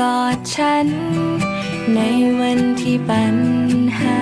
กอดฉัน ในวันที่ปัญหา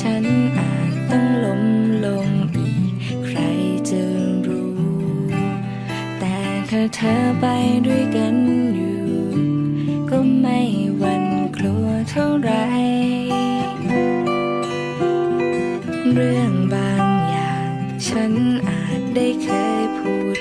ฉันอาจต้องล้มลงอีก ใครจะรู้ แต่ถ้าเธอไปด้วยกันอยู่ ก็ไม่หวันกลัวเท่าไร เรื่องบางอย่าง ฉันอาจได้เคยพูด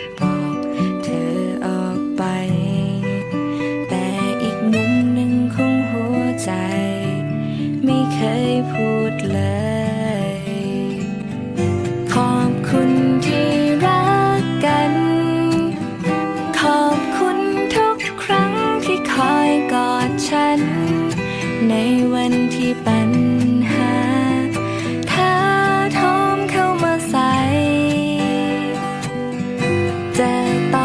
แต่